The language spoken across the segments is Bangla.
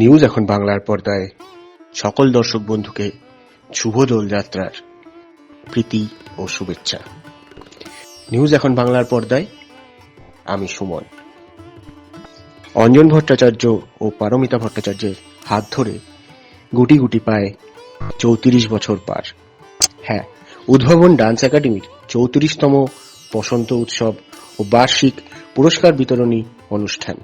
নিউজ এখন বাংলার পর্দায়। সকল দর্শক বন্ধুকে শুভ দোলযাত্রার প্রীতি ও শুভেচ্ছা। নিউজ এখন বাংলার পর্দায়, আমি সুমন। অঞ্জন ভট্টাচার্য ও পারমিতা ভট্টাচার্যের হাত ধরে গুটি গুটি পায় চৌত্রিশ বছর পার। হ্যাঁ উদ্ভাবন ডান্স একাডেমির চৌত্রিশতম বসন্ত উৎসব ও বার্ষিক পুরস্কার বিতরণী অনুষ্ঠান।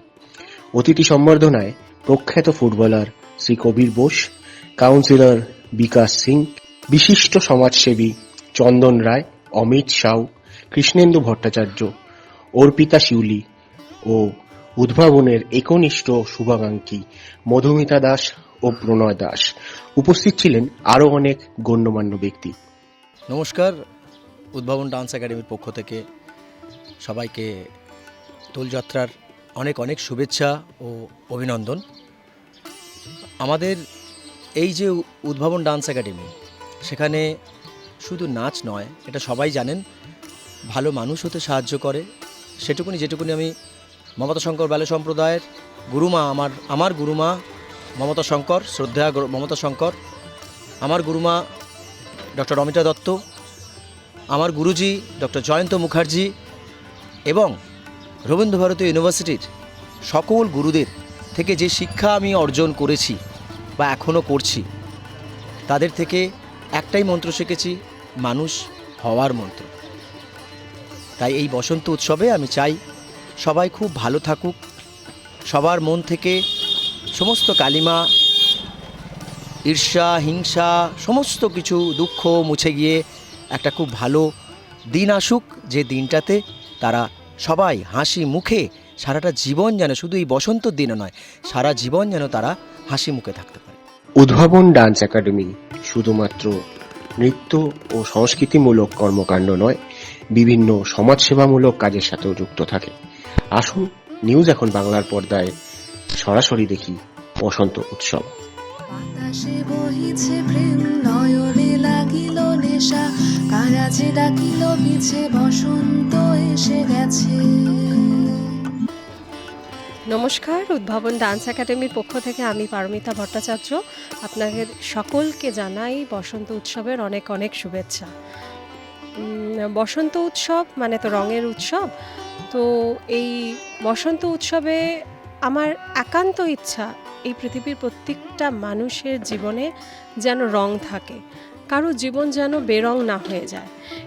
অতিথি সম্বর্ধনায় প্রখ্যাত ফুটবলার শ্রী কবির বোস, কাউন্সিলর বিকাশ সিং, বিশিষ্ট সমাজসেবী চন্দন রায়, অমিত সাউ, কৃষ্ণেন্দু ভট্টাচার্য, অর্পিতা শিউলি ও উদ্ভাবনের একনিষ্ঠ শুভাকাঙ্ক্ষী মধুমিতা দাস ও প্রণয় দাস উপস্থিত ছিলেন আরও অনেক গণ্যমান্য ব্যক্তি। নমস্কার, উদ্ভাবন ডান্স একাডেমির পক্ষ থেকে সবাইকে দোলযাত্রার অনেক অনেক শুভেচ্ছা ও অভিনন্দন। আমাদের এই যে উদ্ভাবন ডান্স একাডেমি, সেখানে শুধু নাচ নয়, এটা সবাই জানেন, ভালো মানুষ হতে সাহায্য করে। সেটুকুনি যেটুকুনি আমি মমতা শঙ্কর ব্যালে সম্প্রদায়ের গুরুমা, আমার আমার গুরুমা মমতা শঙ্কর শ্রদ্ধা মমতা শঙ্কর, আমার গুরুমা ডক্টর অমিতা দত্ত, আমার গুরুজি ডক্টর জয়ন্ত মুখার্জি এবং রবীন্দ্রভারতী ইউনিভার্সিটির সকল গুরুদের থেকে যে শিক্ষা আমি অর্জন করেছি বা এখনও করছি, তাদের থেকে একটাই মন্ত্র শিখেছি, মানুষ হওয়ার মন্ত্র। তাই এই বসন্ত উৎসবে আমি চাই সবাই খুব ভালো থাকুক, সবার মন থেকে সমস্ত কালিমা, ঈর্ষা, হিংসা, সমস্ত কিছু দুঃখ মুছে গিয়ে একটা খুব ভালো দিন আসুক যে দিনটাতে তারা সবাই হাসি মুখে সারাটা জীবন যেন শুধু এই বসন্তর দিনে নয় সারা জীবন যেন তারা হাসি মুখে থাকতে পারে। উদ্ভাবন ডান্স একাডেমি শুধুমাত্র নৃত্য ও সংস্কৃতিমূলক কর্মকাণ্ড নয় বিভিন্ন সমাজসেবামূলক কাজের সাথেও যুক্ত থাকে। আসুন নিউজ এখন বাংলার পর্দায় সরাসরি দেখি বসন্ত উৎসব। বাতাসে বহিছে প্রেম নয়নে লাগিল নেশা কারাজে ডাকিল পিছে বসন্ত এসে গেছে। নমস্কার, উদ্ভাবন ডান্স একাডেমির পক্ষ থেকে আমি পারমিতা ভট্টাচার্য। আপনাদের সকলকে জানাই বসন্ত উৎসবের অনেক অনেক শুভেচ্ছা। বসন্ত উৎসব মানে তো রঙের উৎসব। তো এই বসন্ত উৎসবে আমার একান্ত ইচ্ছা এই পৃথিবীর প্রত্যেকটা মানুষের জীবনে যেন রং থাকে। কারও জীবন যেন বেরং না হয়ে যায়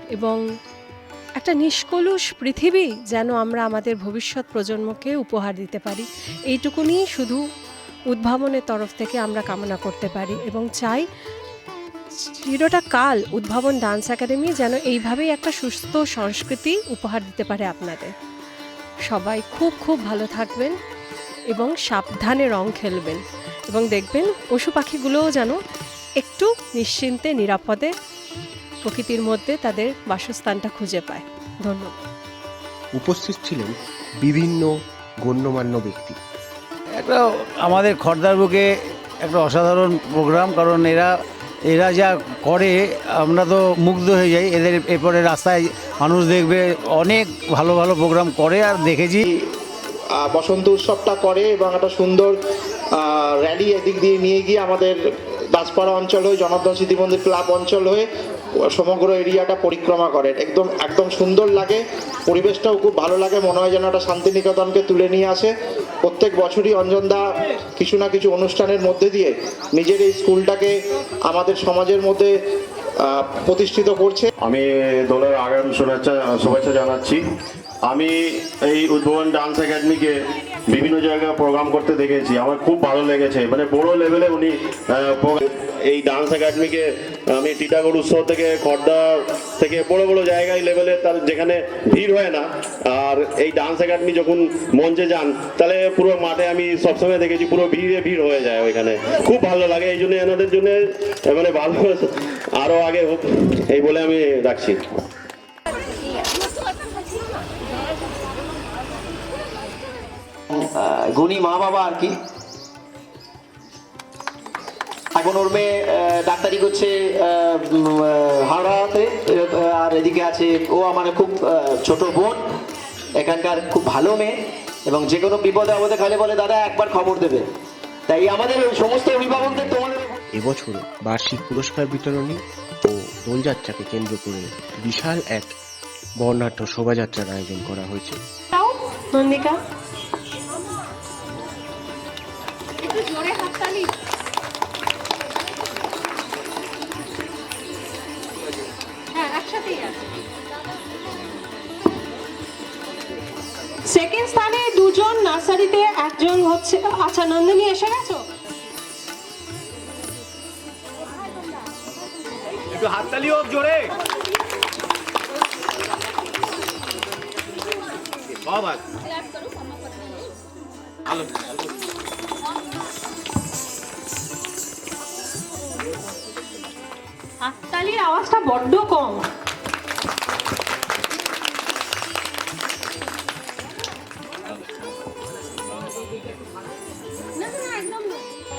এবং একটা নিষ্কলুষ পৃথিবী যেন আমরা আমাদের ভবিষ্যৎ প্রজন্মকে উপহার দিতে পারি। এইটুকুনি শুধু উদ্ভাবনের তরফ থেকে আমরা কামনা করতে পারি এবং চাই চিরটা কাল উদ্ভাবন ডান্স একাডেমি যেন এইভাবেই একটা সুস্থ সংস্কৃতি উপহার দিতে পারে আপনাদের। সবাই খুব খুব ভালো থাকবেন এবং সাবধানে রং খেলবেন এবং দেখবেন পশু পাখিগুলোও যেন একটু নিশ্চিন্তে নিরাপদে প্রকৃতির মধ্যে তাদের বাসস্থানটা খুঁজে পায়। ধন্যবাদ। উপস্থিত ছিলেন বিভিন্ন গণ্যমান্য ব্যক্তি। একটা আমাদের খর্দার বুকে একটা অসাধারণ প্রোগ্রাম কারণ এরা এরা যা করে আমরা তো মুগ্ধ হয়ে যাই। এদের এরপরে রাস্তায় মানুষ দেখবে অনেক ভালো ভালো প্রোগ্রাম করে আর দেখেছি। বসন্ত উৎসবটা করে এবং একটা সুন্দর র্যালি এদিক দিয়ে নিয়ে গিয়ে আমাদের দাসপাড়া অঞ্চল হয়ে জনার্দন স্মৃতি মন্দির ক্লাব অঞ্চল হয়ে, সমগ্র এরিয়াটা পরিক্রমা করেন একদম একদম সুন্দর লাগে। পরিবেশটাও খুব ভালো লাগে। মনে হয় যেন একটা শান্তিনিকেতনকে তুলে নিয়ে আসে। প্রত্যেক বছরই অঞ্জনদা কিছু না কিছু অনুষ্ঠানের মধ্যে দিয়ে নিজের এই স্কুলটাকে আমাদের সমাজের মধ্যে প্রতিষ্ঠিত করছে। আমি দলের আগাম শুভেচ্ছা শুভেচ্ছা জানাচ্ছি। আমি এই উদ্ভাবন ডান্স একাডেমিকে বিভিন্ন জায়গায় প্রোগ্রাম করতে দেখেছি। আমার খুব ভালো লেগেছে। মানে বড় লেভেলে উনি এই ডান্স একাডেমিকে আমি টিটাগড় উৎসব থেকে খর্দা থেকে বড় বড় জায়গায় লেভেলে তার যেখানে ভিড় হয় না, আর এই ডান্স একাডেমি যখন মঞ্চে যান, তাহলে পুরো মাঠে আমি সবসময় দেখেছি পুরো ভিড়ে ভিড় হয়ে যায় ওইখানে। খুব ভালো লাগে, এই জন্য এনাদের জন্য মানে ভালো আরও আগে হোক, এই বলে আমি রাখছি। গুণী মা বাবা আর কি। এখন ওর মেয়ে ডাক্তারি করছে হাওড়াতে। আর এদিকে আছে ও আমার খুব ছোট বোন এখানকার খুব ভালো মেয়ে এবং যে কোনো বিপদে আপদে খালি বলে দাদা একবার খবর দেবে। তাই আমাদের সমস্ত অভিভাবকদের তোমাদের এবছর বার্ষিক পুরস্কার বিতরণী ও দোলযাত্রাকে কেন্দ্র করে বিশাল এক বর্ণাঢ্য শোভাযাত্রার আয়োজন করা হয়েছে। তাও নন্দিকা? জোরে হাততালি। হ্যাঁ একসাথেই আছে। সেকেন্ড স্থানে দুজন নার্সারিতে একজন হচ্ছে আচ্ছা নন্দিনী এসে গেছো? একটু হাততালি হোক জোরে। হাততালির আওয়াজটা বড্ড কম।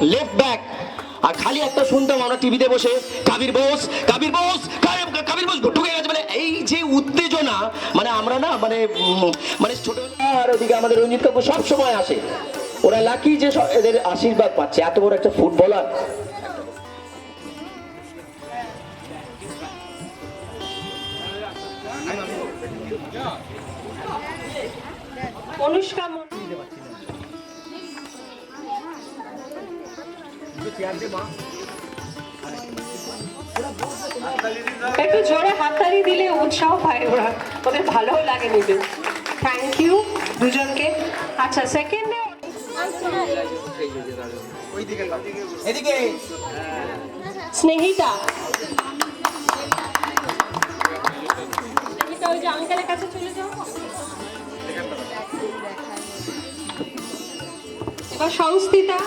লেফট ব্যাক আর খালি একটা শুনতাম আমরা টিভিতে বসে, কাবির বোস কাবির বোস, কাবির- বোস ঢুকে গেছে মানে এই যে উত্তেজনা মানে আমরা না মানে মানে ছোটবেলা আর ওদিকে আমাদের রঞ্জিত কাপুর সব সময় আসে। ওরা লাকি যে এদের আশীর্বাদ পাচ্ছে। এত বড় একটা ফুটবলার। অনুষ্কা একটু জোরে হাততালি দিলে উৎসাহ পায় ওরা। ওদের ভালোও লাগে নিতে থ্যাংক ইউ দুজনকে। আচ্ছা সেকেন্ডে স্নেহিতা। ওই যে কাছে চলে যাও। এবার সংস্থিতা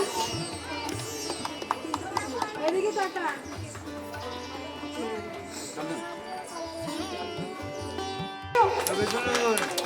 Thank you.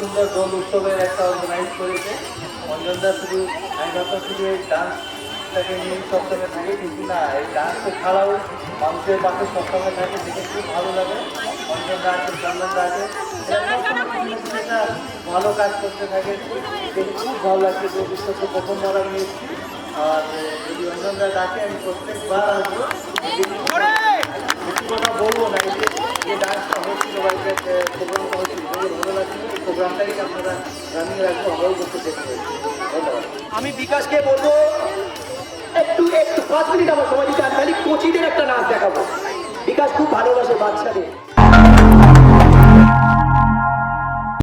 সুন্দর দোল উৎসবের একটা অর্গানাইজ করেছে। অঞ্জনদা শুধু আমি শুধু এই ডান্সটাকে নিয়েই সবসময় থাকে, কিন্তু না, এই ডান্স ছাড়াও মানুষের পাশে সবসময় থাকে, দেখে খুব ভালো লাগে। অঞ্জনদা আছে চন্দনদা আছে ভালো কাজ করতে থাকে। দেখে খুব ভালো লাগছে দোল উৎসবকে প্রথমবার আমি এসেছি আর যদি অঞ্জনদা ডাকে, আমি প্রত্যেকবার আসব। বিকাশকে বলব? একটু একটু, পাঁচ মিনিট আমার সময় দিতে আমি খালি কোচিদের একটা নাচ দেখাবো। বিকাশ খুব ভালোবাসে বাচ্চাদের।